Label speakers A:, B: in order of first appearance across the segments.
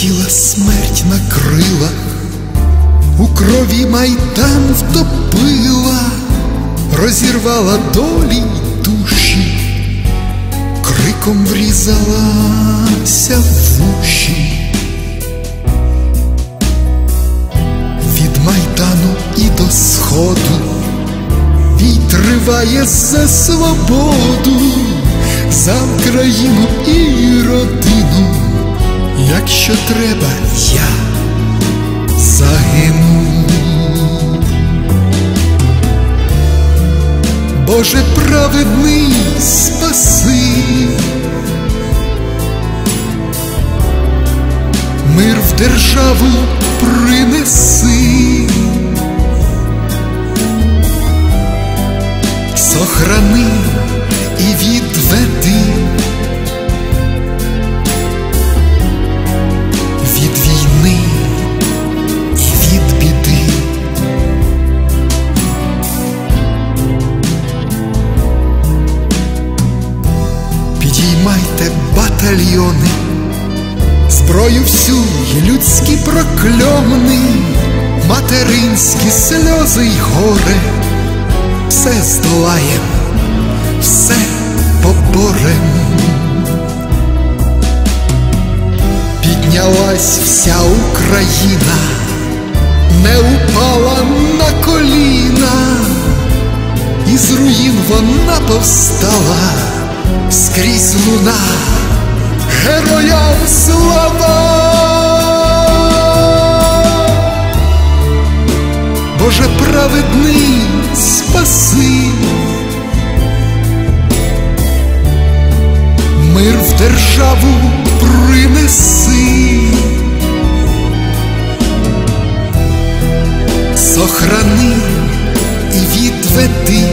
A: Прилетіла смерть на крилах, у крові майдан втопила, розірвала долі душі, криком врізалася в уші. Від майдану і до сходу бій триває за свободу, за Україну і родину. Якщо треба, я загину. Боже праведний спаси, мир в державу принеси, Підіймайте батальйони, зброю всю й людські прокльони, материнські сльози й горе, все здолаєм, все поборем. Піднялась вся Україна, не упала на коліна, із руїн вона повстала, скрізь луна, героям слава. Боже праведний спаси, мир в державу принеси, сохрани і відведи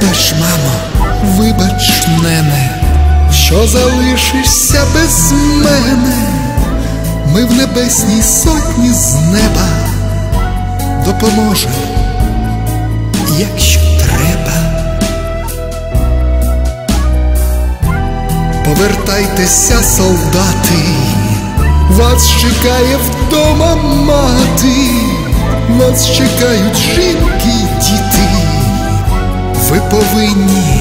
A: Вибач, мамо, вибач мене, що залишишся без мене, ми в небесній сотні з неба допоможемо, якщо треба. Повертайтеся, солдати, вас чекає вдома мати, вас чекають жінки ви повинні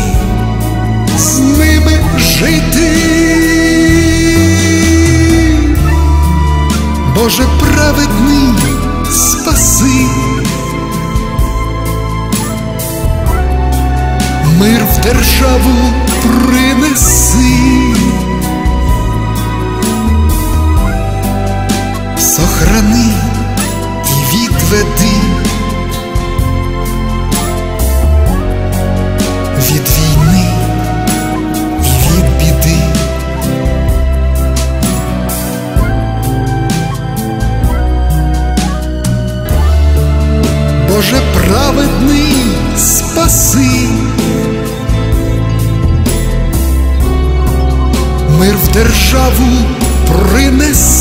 A: з ними жити. Боже праведний спаси, мир в державу принеси, сохрани і відведи. Боже праведний спаси, мир в державу принеси.